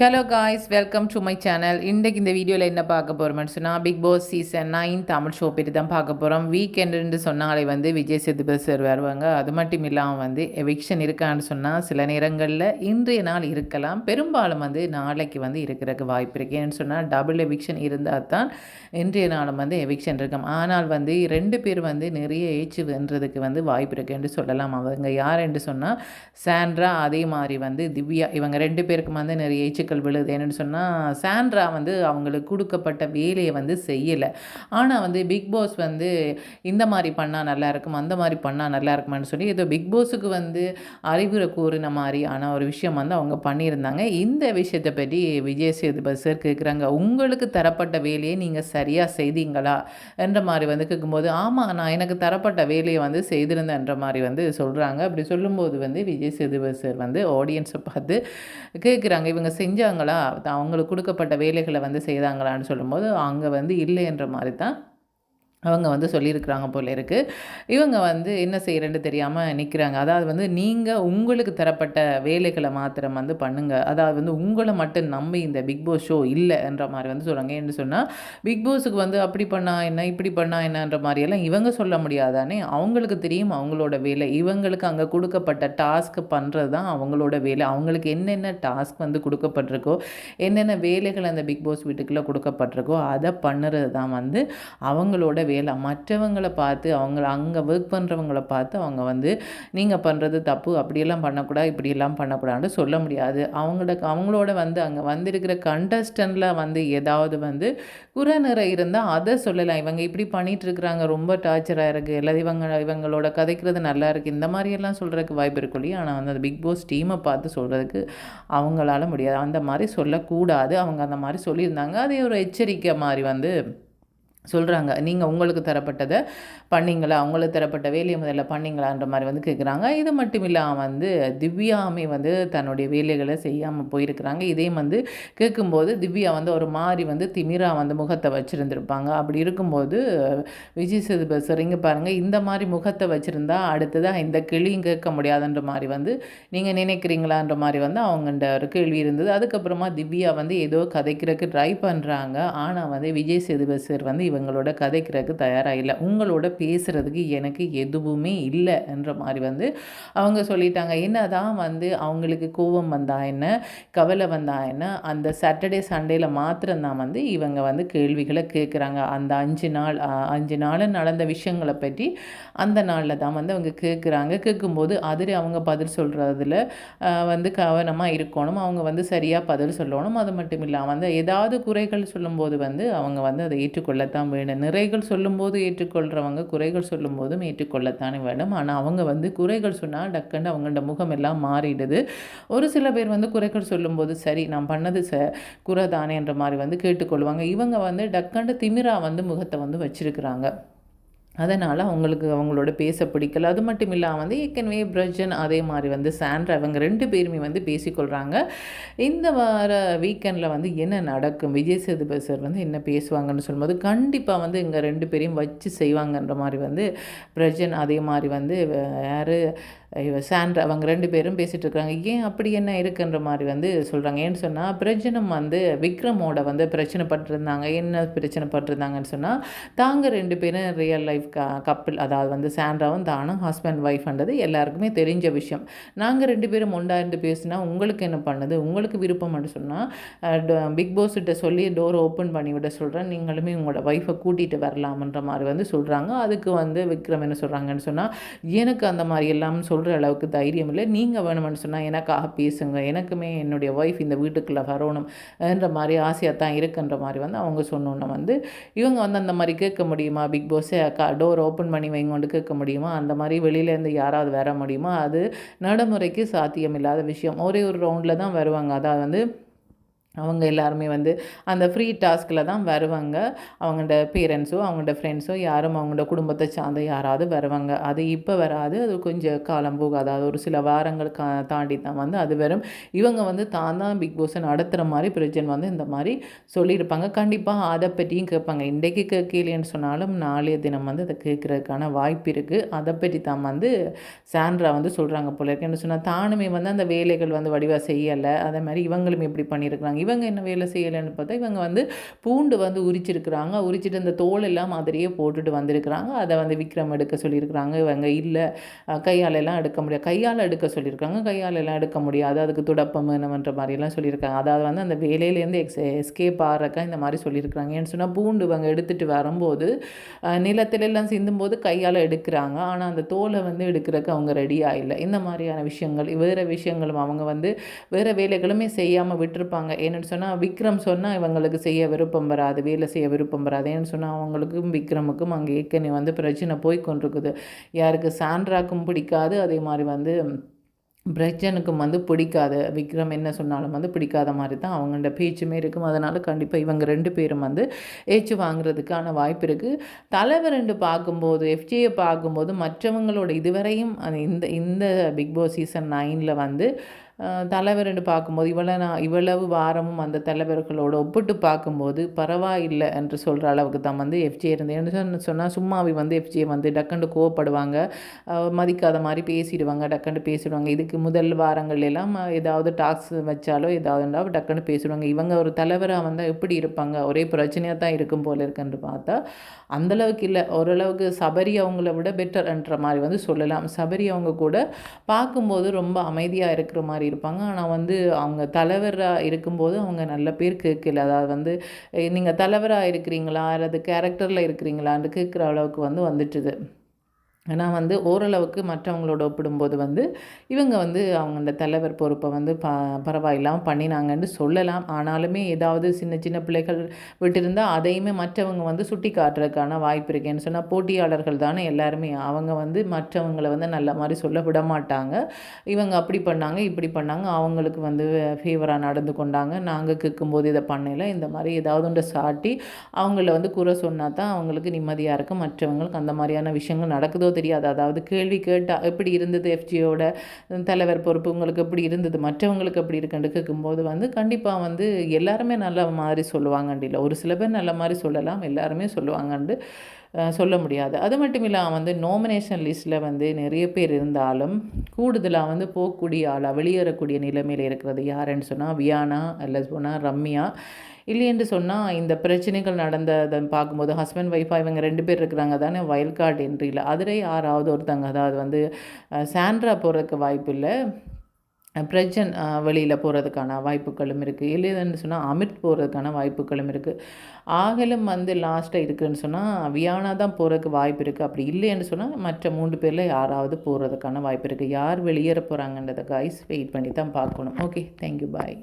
Hello guys welcome to my channel இன்றைக்கு இந்த வீடியோவில் என்ன பார்க்க போகிறோம்னு சொன்னால் Bigg Boss season nine Tamil show பற்றி தான் பார்க்க போகிறோம் வீக்கெண்டுன்னு சொன்னாலே வந்து விஜய் சேதுபதி சார் வருவாங்க அது மட்டும் இல்லாமல் வந்து எவிக்ஷன் இருக்கான்னு சொன்னால் சில நேரங்களில் இன்றைய நாள் இருக்கலாம். பெரும்பாலும் வந்து நாளைக்கு வந்து இருக்கிறதுக்கு வாய்ப்பு இருக்குது ஏன்னு சொன்னால் டபுள் எவிக்ஷன் இருந்தால் தான் இன்றைய நாளும் வந்து எவிக்ஷன் இருக்கும். ஆனால் வந்து ரெண்டு பேர் வந்து நிறைய ஏச்சு வென்றதுக்கு வந்து வாய்ப்பு இருக்குன்னு சொல்லலாம். அவங்க யார் என்று சொன்னால் சாண்ட்ரா அதே மாதிரி வந்து திவ்யா இவங்க ரெண்டு பேருக்கும் வந்து நிறைய ஏச்சுக்கள் விழுது. என்னென்னு சொன்னால் சாண்ட்ரா வந்து அவங்களுக்கு கொடுக்கப்பட்ட வேலையை வந்து செய்யலை. ஆனால் வந்து பிக் பாஸ் வந்து இந்த மாதிரி பண்ணால் நல்லா இருக்கும் அந்த மாதிரி பண்ணால் நல்லா இருக்குமான்னு சொல்லி ஏதோ பிக் பாஸுக்கு வந்து அறிவுரை கூறின மாதிரியான ஒரு விஷயம் வந்து அவங்க பண்ணியிருந்தாங்க. இந்த விஷயத்தை பற்றி விஜய் சேதுபதி சார் கேட்குறாங்க உங்களுக்கு தரப்பட்ட வேலையை நீங்கள் சரியாக செய்தீங்களா? என்ற மாதிரி வந்து கேட்கும்போது ஆமாம் நான் எனக்கு தரப்பட்ட வேலையை வந்து செய்திருந்தேன்ற மாதிரி வந்து சொல்கிறாங்க அப்படி சொல்லும்போது வந்து விஜய் சேதுபதி சார் வந்து ஆடியன்ஸை பார்த்து கேட்குறாங்க இவங்க செஞ்சாங்களா? அவங்களுக்கு கொடுக்கப்பட்ட வேலைகளை வந்து செய்தாங்களான்னு சொல்லும்போது அங்கே வந்து இல்லைன்ற மாதிரி தான் அவங்க வந்து சொல்லியிருக்கிறாங்க போல இருக்குது இவங்க வந்து என்ன செய்கிறேன்னு தெரியாமல் நிற்கிறாங்க அதாவது வந்து நீங்கள் உங்களுக்கு தரப்பட்ட வேலைகளை மாத்திரம் வந்து பண்ணுங்கள் அதாவது வந்து உங்களை மட்டும் நம்பி இந்த பிக் பாஸ் ஷோ இல்லைன்ற மாதிரி வந்து சொல்கிறாங்க என்ன சொன்னால் பிக் பாஸுக்கு வந்து அப்படி பண்ணா என்ன இப்படி பண்ணா என்னன்ற மாதிரியெல்லாம் இவங்க சொல்ல முடியாதானே? அவங்களுக்கு தெரியும் அவங்களோட வேலை. இவங்களுக்கு அங்கே கொடுக்கப்பட்ட டாஸ்க் பண்ணுறது தான் அவங்களோட வேலை. அவங்களுக்கு என்னென்ன டாஸ்க் வந்து கொடுக்கப்பட்டிருக்கோ என்னென்ன வேலைகள் அந்த பிக் பாஸ் வீட்டுக்குள்ளே கொடுக்கப்பட்டிருக்கோ அதை பண்ணுறது தான் வந்து அவங்களோட வேலை. மற்றவங்களை பார்த்து அவங்க அங்கே ஒர்க் பண்ணுறவங்கள பார்த்து அவங்க வந்து நீங்கள் பண்ணுறது தப்பு அப்படியெல்லாம் பண்ணக்கூடாது இப்படியெல்லாம் பண்ணக்கூடாதுன்னு சொல்ல முடியாது. அவங்களோட அவங்களோட வந்து அங்கே வந்திருக்கிற கண்டஸ்டண்டில் வந்து ஏதாவது வந்து குறைநிறை இருந்தால் அதை சொல்லலாம். இவங்க இப்படி பண்ணிகிட்ருக்குறாங்க ரொம்ப டார்ச்சராக இருக்குது இல்லை இவங்க இவங்களோட கதைக்கிறது நல்லா இருக்குது இந்த மாதிரியெல்லாம் சொல்கிறதுக்கு வாய்ப்பு இருக்கும் இல்லையா? ஆனால் வந்து அந்த பிக் பாஸ் டீமை பார்த்து சொல்கிறதுக்கு அவங்களால முடியாது. அந்த மாதிரி சொல்லக்கூடாது. அவங்க அந்த மாதிரி சொல்லியிருந்தாங்க. அதே ஒரு எச்சரிக்கை மாதிரி வந்து சொல்கிறாங்க நீங்கள் உங்களுக்கு தரப்பட்டதை பண்ணிங்களா? அவங்களுக்கு தரப்பட்ட வேலையை முதல்ல பண்ணிங்களான்ற மாதிரி வந்து கேட்குறாங்க இது மட்டும் இல்லாமல் வந்து திவ்யாமே வந்து தன்னுடைய வேலைகளை செய்யாமல் போயிருக்கிறாங்க. இதையும் வந்து கேட்கும்போது திவ்யா வந்து ஒரு மாதிரி வந்து திமிரா வந்து முகத்தை வச்சுருந்துருப்பாங்க. அப்படி இருக்கும்போது விஜய் சேதுபதி சார் இங்கே பாருங்கள் இந்த மாதிரி முகத்தை வச்சுருந்தா அடுத்ததாக இந்த கிளியும் கேட்க முடியாதுன்ற மாதிரி வந்து நீங்கள் நினைக்கிறீங்களான்ற மாதிரி வந்து அவங்கள்ட ஒரு கேள்வி இருந்தது. அதுக்கப்புறமா திவ்யா வந்து ஏதோ கதைக்கிறதுக்கு ட்ரை பண்ணுறாங்க ஆனால் வந்து விஜய் சேதுபதி சார் வந்து இவங்களோட கதைக்கிறதுக்கு தயாராக இல்லை உங்களோட பேசுகிறதுக்கு எனக்கு எதுவுமே இல்லைன்ற மாதிரி வந்து அவங்க சொல்லிட்டாங்க. என்ன தான் வந்து அவங்களுக்கு கோபம் வந்தா என்ன கவலை வந்தா என்ன அந்த சாட்டர்டே சண்டேயில் மாத்திரம்தான் வந்து இவங்க வந்து கேள்விகளை கேட்குறாங்க அந்த அஞ்சு நாள் அஞ்சு நாள் நடந்த விஷயங்களை பற்றி அந்த நாளில் தான் வந்து அவங்க கேட்குறாங்க கேட்கும்போது அதில் அவங்க பதில் சொல்கிறதுல வந்து கவனமாக இருக்கணும். அவங்க வந்து சரியாக பதில் சொல்லணும். அது மட்டும் இல்லாமல் வந்து ஏதாவது குறைகள் சொல்லும்போது வந்து அவங்க வந்து அதை ஏற்றுக்கொள்ளத்தான் வேணும் நிறைகள் சொல்லும்போது ஏற்றுக்கொள்கிறவங்க குறைகள் சொல்லும்போதும் ஏற்றுக்கொள்ளத்தானே வேணும். ஆனால் அவங்க வந்து குறைகள் சொன்னால் டக்குன்னு அவங்களோட முகம் எல்லாம் மாறிடுது. ஒரு சில பேர் வந்து குறைகள் சொல்லும்போது சரி நான் பண்ணது ச குறை தானேன்ற மாதிரி வந்து கேட்டுக்கொள்வாங்க. இவங்க வந்து டக்குன்னு திமிரா வந்து முகத்தை வந்து வச்சுருக்கிறாங்க. அதனால் அவங்களுக்கு அவங்களோட பேச பிடிக்கல. அது மட்டும் இல்லாமல் வந்து ஏற்கனவே பிரஜன் அதே மாதிரி வந்து சாண்ட்ரா அவங்க ரெண்டு பேருமே வந்து பேசிக்கொள்கிறாங்க இந்த வார வீக்கெண்டில் வந்து என்ன நடக்கும்? விஜய் சேதுபதி சார் வந்து என்ன பேசுவாங்கன்னு சொல்லும்போது கண்டிப்பாக வந்து இங்கே ரெண்டு பேரையும் வச்சு செய்வாங்கன்ற மாதிரி வந்து பிரஜன் அதே மாதிரி வந்து யார் இவ சாண்ட்ரா அவங்க ரெண்டு பேரும் பேசிகிட்டு இருக்காங்க ஏன் அப்படி என்ன இருக்குன்ற மாதிரி வந்து சொல்கிறாங்க ஏன்னு சொன்னால் பிரஜனம் வந்து விக்ரமோட வந்து பிரச்சனை பட்டிருந்தாங்க. என்ன பிரச்சனை பட்டிருந்தாங்கன்னு சொன்னால் தாங்க ரெண்டு பேரும் ரியல் லைஃப் க கப்பிள் அதாவது வந்து சாண்ட்ராவும் தானும் ஹஸ்பண்ட் ஒய்ஃப்ன்றது எல்லாருக்குமே தெரிஞ்ச விஷயம். நாங்கள் ரெண்டு பேரும் ஒன்றா இருந்து பேசினா உங்களுக்கு என்ன பண்ணுது? உங்களுக்கு விருப்பம்னு சொன்னால் பிக் பாஸ்கிட்ட சொல்லி டோர் ஓப்பன் பண்ணி விட சொல்கிறேன் நீங்களுமே உங்களோட ஒய்ஃபை கூட்டிகிட்டு வரலாமன்ற மாதிரி வந்து சொல்கிறாங்க அதுக்கு வந்து விக்ரம் என்ன சொல்கிறாங்கன்னு சொன்னால் எனக்கு அந்த மாதிரி எல்லாம் சொல் சொல்கிற அளவுக்கு தைரியம் இல்லை. நீங்கள் வேணுமென்னு சொன்னால் எனக்காக பேசுங்க. எனக்குமே என்னுடைய ஒய்ஃப் இந்த வீட்டுக்குள்ளே வரணும் என்ற மாதிரி ஆசையாக தான் இருக்குன்ற மாதிரி வந்து அவங்க சொன்னோன்னே வந்து இவங்க வந்து அந்த மாதிரி கேட்க முடியுமா? பிக் பாஸே அக்கா டோர் ஓப்பன் பண்ணி வைங்கொண்டு கேட்க முடியுமா? அந்த மாதிரி வெளியிலேருந்து யாராவது வர முடியுமா? அது நடைமுறைக்கு சாத்தியம் இல்லாத விஷயம். ஒரே ஒரு ரவுண்டில் தான் வருவாங்க. அதாவது வந்து அவங்க எல்லாருமே வந்து அந்த ஃப்ரீ டாஸ்கில் தான் வருவாங்க. அவங்களோட பேரண்ட்ஸோ அவங்களோட ஃப்ரெண்ட்ஸோ யாரும் அவங்களோட குடும்பத்தை சார்ந்த யாராவது வருவாங்க. அது இப்போ வராது அது கொஞ்சம் காலம் போக அதாவது ஒரு சில வாரங்கள் கா தாண்டி தான் வந்து அது வரும். இவங்க வந்து தான் தான் பிக் பாஸை நடத்துகிற மாதிரி பிரஜன் வந்து இந்த மாதிரி சொல்லியிருப்பாங்க. கண்டிப்பாக அதை பற்றியும் கேட்பாங்க. இன்றைக்கு கேட்கலைன்னு சொன்னாலும் நாளைய தினம் வந்து அதை கேட்குறதுக்கான வாய்ப்பு இருக்குது அதை பற்றி தான் வந்து சாண்ட்ரா வந்து சொல்கிறாங்க போல இருக்குன்னு சொன்னால் தானுமே வந்து அந்த வேலைகள் வந்து வடிவாக செய்யலை. அதே மாதிரி இவங்களும் எப்படி பண்ணியிருக்கிறாங்க. இவங்க என்ன வேலை செய்யலைன்னு பார்த்தா இவங்க வந்து பூண்டு வந்து உரிச்சிருக்கிறாங்க. உரிச்சிட்டு அந்த தோல் எல்லாம் மாதிரியே போட்டுட்டு வந்திருக்கிறாங்க. அதை வந்து விக்ரம் எடுக்க சொல்லியிருக்கிறாங்க. இவங்க இல்லை. கையால் எல்லாம் எடுக்க முடியாது. கையால் எடுக்க சொல்லியிருக்காங்க கையால் எல்லாம் எடுக்க முடியாது. அதுக்கு துடப்பம் என்னமன்ற மாதிரியெல்லாம் சொல்லியிருக்காங்க. அதாவது வந்து அந்த வேலையிலேருந்து எக்ஸ் எஸ்கேப் ஆகிறக்கா இந்த மாதிரி சொல்லியிருக்கிறாங்க. ஏன்னு சொன்னால் பூண்டு இவங்க எடுத்துகிட்டு வரும்போது நிலத்திலெல்லாம் சிந்தும்போது கையால் எடுக்கிறாங்க. ஆனால் அந்த தோலை வந்து எடுக்கிறதுக்கு அவங்க ரெடியாக இல்லை. இந்த மாதிரியான விஷயங்கள் வேறு விஷயங்களும் அவங்க வந்து வேறு வேலைகளுமே செய்யாமல் விட்டுருப்பாங்க. ஏன்னு அப்படின்னு சொன்னால் விக்ரம் சொன்னால் இவங்களுக்கு செய்ய விருப்பம் வராது வேலை செய்ய விருப்பம் வராது. ஏன்னு சொன்னால் அவங்களுக்கும் விக்ரமுக்கும் அங்கே ஏற்கனவே வந்து பிரச்சனை போய் கொண்டிருக்குது. யாருக்கு சாண்ட்ராக்கும் பிடிக்காது அதே மாதிரி வந்து பிரஜனுக்கும் வந்து பிடிக்காது. விக்ரம் என்ன சொன்னாலும் வந்து பிடிக்காத மாதிரி தான் அவங்களோட பேச்சுமே இருக்கும். அதனால் கண்டிப்பாக இவங்க ரெண்டு பேரும் வந்து ஏச்சு வாங்குறதுக்கான வாய்ப்பு இருக்குது தலைவர் ரெண்டு பார்க்கும்போது எஃப்ஜியை பார்க்கும்போது மற்றவங்களோட இதுவரையும் இந்த இந்த பிக் பாஸ் சீசன் நைனில் வந்து தலைவர்னு பார்க்கும்போது இவ்வளோ நான் இவ்வளவு வாரமும் அந்த தலைவர்களோடு ஒப்பிட்டு பார்க்கும்போது பரவாயில்லை என்று சொல்கிற அளவுக்கு தான் வந்து எஃப்ஜே இருந்தேன் சொன்னால் சும்மாவே வந்து எஃப்ஜே வந்து டக்கண்டு கோவப்படுவாங்க. மதிக்காத மாதிரி பேசிடுவாங்க டக்கண்டு பேசிடுவாங்க. இதுக்கு முதல் வாரங்கள் எல்லாம் ஏதாவது டாக்ஸ் வச்சாலோ ஏதாவது டக்குன்னு பேசிடுவாங்க. இவங்க ஒரு தலைவராக வந்தால் எப்படி இருப்பாங்க? ஒரே பிரச்சனையாக தான் இருக்கும் போல இருக்குன்னு பார்த்தா அந்தளவுக்கு இல்லை. ஓரளவுக்கு சபரி அவங்கள விட பெட்டர்ன்ற மாதிரி வந்து சொல்லலாம். சபரி அவங்க கூட பார்க்கும்போது ரொம்ப அமைதியாக இருக்கிற மாதிரி இருப்பாங்க ஆனால் வந்து அவங்க தலைவராக இருக்கும்போது அவங்க நல்ல பேர் கேட்கல. அதாவது வந்து நீங்கள் தலைவராக இருக்கிறீங்களா? அல்லது கேரக்டரில் இருக்கிறீங்களான்னு கேட்குற அளவுக்கு வந்து வந்துட்டுது. ஆனால் வந்து ஓரளவுக்கு மற்றவங்களோட ஒப்பிடும்போது வந்து இவங்க வந்து அவங்க தலைவர் பொறுப்பை வந்து ப பரவாயில்லாமல் பண்ணினாங்கன்னு சொல்லலாம். ஆனாலுமே ஏதாவது சின்ன சின்ன பிள்ளைகள் விட்டிருந்தால் அதையுமே மற்றவங்க வந்து சுட்டி காட்டுறதுக்கான வாய்ப்பு இருக்கேன்னு சொன்னால் போட்டியாளர்கள் தானே எல்லாருமே. அவங்க வந்து மற்றவங்களை வந்து நல்ல மாதிரி சொல்ல விட மாட்டாங்க. இவங்க அப்படி பண்ணாங்க இப்படி பண்ணாங்க அவங்களுக்கு வந்து ஃபேவராக நடந்து கொண்டாங்க. நாங்கள் கேட்கும்போது இதை பண்ணல இந்த மாதிரி ஏதாவது ஒன்று சாட்டி அவங்கள வந்து குறை சொன்னால் தான் அவங்களுக்கு நிம்மதியாக இருக்கும். மற்றவங்களுக்கு அந்த மாதிரியான விஷயங்கள் நடக்குதோ தெரியாது. அதாவது கேள்வி கேட்டால் எப்படி இருந்தது எஃப்ஜியோட தலைவர் பொறுப்பு? உங்களுக்கு எப்படி இருந்தது? மற்றவங்களுக்கு எப்படி இருக்குன்னு கேட்கும்போது வந்து கண்டிப்பாக வந்து எல்லாருமே நல்ல மாதிரி சொல்லுவாங்கண்டில்ல ஒரு சில பேர் நல்ல மாதிரி சொல்லலாம். எல்லாருமே சொல்லுவாங்கண்டு சொல்ல முடியாது. அது மட்டும் இல்லாமல் வந்து நாமினேஷன் லிஸ்ட்டில் வந்து நிறைய பேர் இருந்தாலும் கூடுதலாக வந்து போகக்கூடிய ஆளாக வெளியேறக்கூடிய நிலைமையில் இருக்கிறது யாருன்னு சொன்னால் வியானா அல்ல போனால் ரம்யா. இல்லையென்று சொன்னால் இந்த பிரச்சனைகள் நடந்ததை பார்க்கும்போது ஹஸ்பண்ட் ஒய்ஃபாக இவங்க ரெண்டு பேர் இருக்கிறாங்க தானே வயல் கார்டு என்ட்ரியில் அதில் யாராவது ஒருத்தங்க அதாவது வந்து சாண்ட்ரா போகிறதுக்கு வாய்ப்பு இல்லை. பிரஜன் வெளியில் போகிறதுக்கான வாய்ப்புகளும் இருக்குது இல்லைன்னு சொன்னால் அமிர்த் போகிறதுக்கான வாய்ப்புகளும் இருக்குது ஆகலும் வந்து லாஸ்ட்டாக இருக்குதுன்னு சொன்னால் வியானா தான் போகிறதுக்கு வாய்ப்பு இருக்குது அப்படி இல்லைன்னு சொன்னால் மற்ற மூன்று பேரில் யாராவது போகிறதுக்கான வாய்ப்பு இருக்குது யார் வெளியேற போகிறாங்கன்றதை கைஸ் வெயிட் பண்ணி தான் பார்க்கணும் ஓகே தேங்க்யூ பாய்